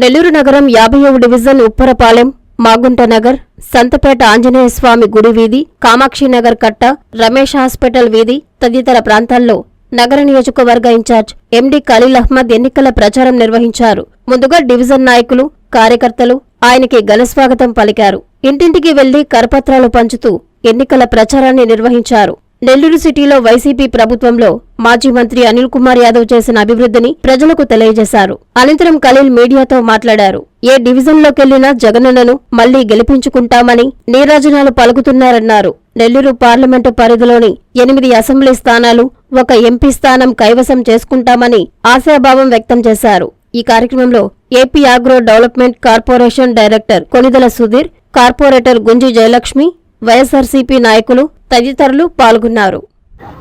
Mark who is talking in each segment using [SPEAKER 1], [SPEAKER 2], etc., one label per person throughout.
[SPEAKER 1] నెల్లూరు నగరం యాభైవ డివిజన్ ఉప్పరపాలెం మాగుంట నగర్ సంతపేట ఆంజనేయ స్వామి గుడి వీధి కామాక్షినగర్ కట్ట రమేష్ హాస్పిటల్ వీధి తదితర ప్రాంతాల్లో నగర నియోజకవర్గ ఇన్ఛార్జ్ ఎండి ఖలీల్ అహ్మద్ ఎన్నికల ప్రచారం నిర్వహించారు. ముందుగా డివిజన్ నాయకులు కార్యకర్తలు ఆయనకి ఘనస్వాగతం పలికారు. ఇంటింటికి వెళ్ళి కరపత్రాలు పంచుతూ ఎన్నికల ప్రచారాన్ని నిర్వహించారు. నెల్లూరు సిటీలో వైసీపీ ప్రభుత్వంలో మాజీ మంత్రి అనిల్ కుమార్ యాదవ్ చేసిన అభివృద్ధిని ప్రజలకు తెలియజేశారు. అనంతరం ఖలీల్ మీడియాతో మాట్లాడారు. ఏ డివిజన్లోకెళ్ళినా జగనన్నను మళ్ళీ గెలిపించుకుంటామని నీరాజనాలు పలుకుతున్నారన్నారు. నెల్లూరు పార్లమెంటు పరిధిలోని ఎనిమిది అసెంబ్లీ స్థానాలు ఒక ఎంపీ స్థానం కైవసం చేసుకుంటామని ఆశాభావం వ్యక్తం చేశారు. ఈ కార్యక్రమంలో AP agro development corporation director Konidala Sudheer corporator Gunji Jayalakshmi YSRCP నాయకులు తదితరులు పాల్గొన్నారు.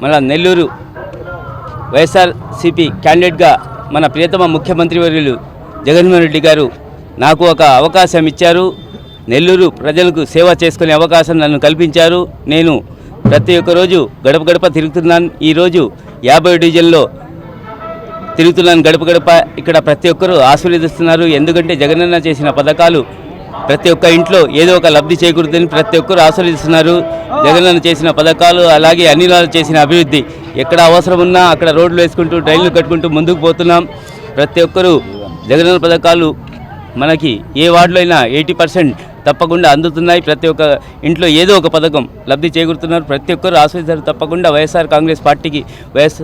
[SPEAKER 2] మన నెల్లూరు వైఎస్ఆర్సీపీ క్యాండిడేట్గా మన ప్రియతమ ముఖ్యమంత్రి వర్యులు జగన్మోహన్ రెడ్డి గారు నాకు ఒక అవకాశం ఇచ్చారు. నెల్లూరు ప్రజలకు సేవ చేసుకునే అవకాశం నన్ను కల్పించారు. నేను ప్రతి ఒక్క రోజు గడప గడప తిరుగుతున్నాను. ఈరోజు యాభై డివిజన్లో తిరుగుతున్నాను గడప గడప. ఇక్కడ ప్రతి ఒక్కరూ ఆశీర్వదిస్తున్నారు. ఎందుకంటే జగనన్న చేసిన పథకాలు ప్రతి ఒక్క ఇంట్లో ఏదో ఒక లబ్ధి చేకూరుతుందని ప్రతి ఒక్కరు ఆశ్రయిస్తున్నారు జగన్ చేసిన పథకాలు అలాగే అన్ని చేసిన అభివృద్ధి ఎక్కడ అవసరం ఉన్నా అక్కడ రోడ్లు వేసుకుంటూ డ్రైన్లు కట్టుకుంటూ ముందుకు పోతున్నాం. ప్రతి ఒక్కరూ జగనన్న పథకాలు మనకి ఏ వార్డులో అయినా ఎయిటీ పర్సెంట్ తప్పకుండా అందుతున్నాయి. ప్రతి ఒక్క ఇంట్లో ఏదో ఒక పథకం లబ్ధి చేకూరుతున్నారు. ప్రతి ఒక్కరు ఆశ్రయిస్తారు తప్పకుండా వైఎస్ఆర్ కాంగ్రెస్ పార్టీకి వైఎస్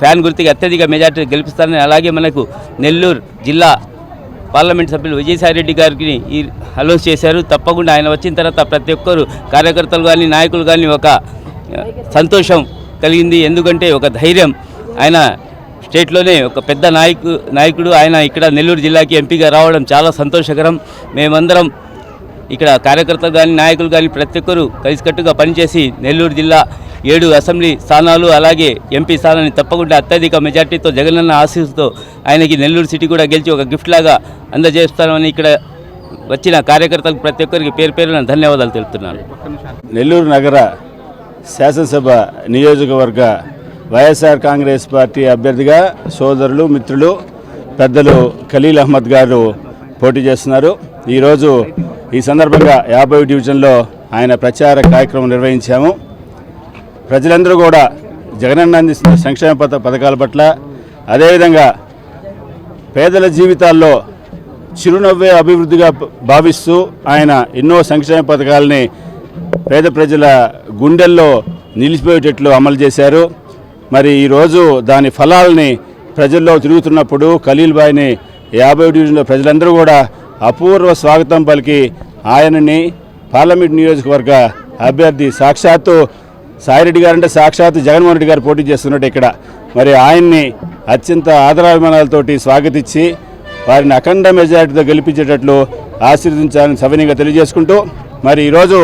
[SPEAKER 2] ఫ్యాన్ గుర్తుకి అత్యధిక మెజార్టీ గెలిపిస్తారని అలాగే మనకు నెల్లూరు జిల్లా పార్లమెంట్ సభ్యులు విజయసాయిరెడ్డి గారికి ఈ అనౌన్స్ చేశారు. తప్పకుండా ఆయన వచ్చిన తర్వాత ప్రతి ఒక్కరు కార్యకర్తలు కానీ నాయకులు కానీ ఒక సంతోషం కలిగింది. ఎందుకంటే ఒక ధైర్యం. ఆయన స్టేట్లోనే ఒక పెద్ద నాయకు నాయకుడు. ఆయన ఇక్కడ నెల్లూరు జిల్లాకి ఎంపీగా రావడం చాలా సంతోషకరం. మేమందరం ఇక్కడ కార్యకర్తలు కానీ నాయకులు కానీ ప్రతి ఒక్కరూ కలిసికట్టుగా పనిచేసి నెల్లూరు జిల్లా ఏడు అసెంబ్లీ స్థానాలు అలాగే ఎంపీ స్థానాన్ని తప్పకుండా అత్యధిక మెజార్టీతో జగనన్న ఆశీస్సుతో ఆయనకి నెల్లూరు సిటీ కూడా గెలిచి ఒక గిఫ్ట్ లాగా అందజేస్తామని ఇక్కడ వచ్చిన కార్యకర్తలకు ప్రతి ఒక్కరికి పేరు పేరున ధన్యవాదాలు తెలుపుతున్నాను.
[SPEAKER 3] నెల్లూరు నగర శాసనసభ నియోజకవర్గ వైఎస్ఆర్ కాంగ్రెస్ పార్టీ అభ్యర్థిగా సోదరులు మిత్రులు పెద్దలు ఖలీల్ అహ్మద్ గారు పోటీ చేస్తున్నారు. ఈరోజు ఈ సందర్భంగా యాభై డివిజన్లో ఆయన ప్రచార కార్యక్రమం నిర్వహించాము. ప్రజలందరూ కూడా జగనన్న అందిస్తున్న సంక్షేమ పథ పథకాల పట్ల అదేవిధంగా పేదల జీవితాల్లో చిరునవ్వే అభివృద్ధిగా భావిస్తూ ఆయన ఎన్నో సంక్షేమ పథకాలని పేద ప్రజల గుండెల్లో నిలిచిపోయేటట్లు అమలు చేశారు. మరి ఈరోజు దాని ఫలాల్ని ప్రజల్లో తిరుగుతున్నప్పుడు ఖలీల్బాయిని యాభై డివిజన్లో ప్రజలందరూ కూడా అపూర్వ స్వాగతం పలికి ఆయనని పార్లమెంట్ నియోజకవర్గ అభ్యర్థి సాక్షాత్తు సాయిరెడ్డి గారు అంటే సాక్షాత్ జగన్మోహన్ రెడ్డి గారు పోటీ చేస్తున్నట్టు ఇక్కడ. మరి ఆయన్ని అత్యంత ఆదరాభిమానాలతోటి స్వాగతించి వారిని అఖండ మెజారిటీతో గెలిపించేటట్లు ఆశీర్వదించాలని సవినీయంగా తెలియజేసుకుంటూ మరి ఈరోజు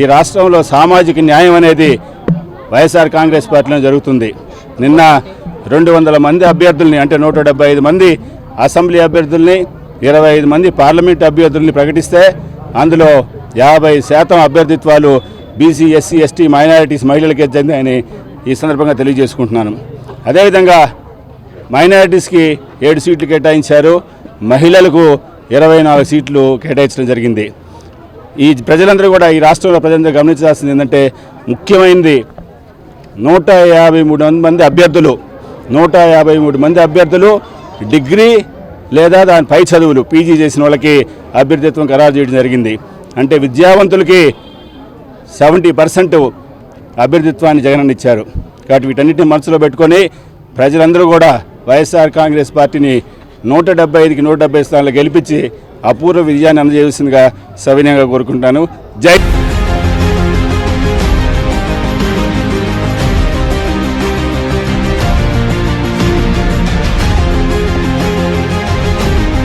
[SPEAKER 3] ఈ రాష్ట్రంలో సామాజిక న్యాయం అనేది వైఎస్ఆర్ కాంగ్రెస్ పార్టీలో జరుగుతుంది. నిన్న రెండు వందల మంది అభ్యర్థుల్ని అంటే నూట డెబ్బై ఐదు మంది అసెంబ్లీ అభ్యర్థుల్ని ఇరవై ఐదు మంది పార్లమెంట్ అభ్యర్థుల్ని ప్రకటిస్తే అందులో యాభై శాతం అభ్యర్థిత్వాలు బీసీ ఎస్సీ ఎస్టీ మైనారిటీస్ మహిళలకే చెందాయని ఈ సందర్భంగా తెలియజేసుకుంటున్నాను. అదేవిధంగా మైనారిటీస్కి ఏడు సీట్లు కేటాయించారు. మహిళలకు ఇరవై నాలుగు సీట్లు కేటాయించడం జరిగింది. ఈ ప్రజలందరూ కూడా ఈ రాష్ట్రంలో ప్రజలందరూ గమనించాల్సింది ఏంటంటే ముఖ్యమైనది నూట యాభై మూడు మంది అభ్యర్థులు నూట యాభై మూడు మంది అభ్యర్థులు డిగ్రీ లేదా దాని పై చదువులు పీజీ చేసిన వాళ్ళకి అభ్యర్థిత్వం ఖరారు చేయడం జరిగింది. అంటే విద్యావంతులకి సెవెంటీ పర్సెంట్ అభ్యర్థిత్వాన్ని జగనన్న ఇచ్చారు కాబట్టి వీటన్నిటిని మనసులో పెట్టుకొని ప్రజలందరూ కూడా వైఎస్ఆర్ కాంగ్రెస్ పార్టీని నూట డెబ్బై ఐదుకి నూట డెబ్బై స్థానాలు గెలిపించి అపూర్వ విజయాన్ని అందజేసిందిగా సవినయంగా కోరుకుంటాను. జై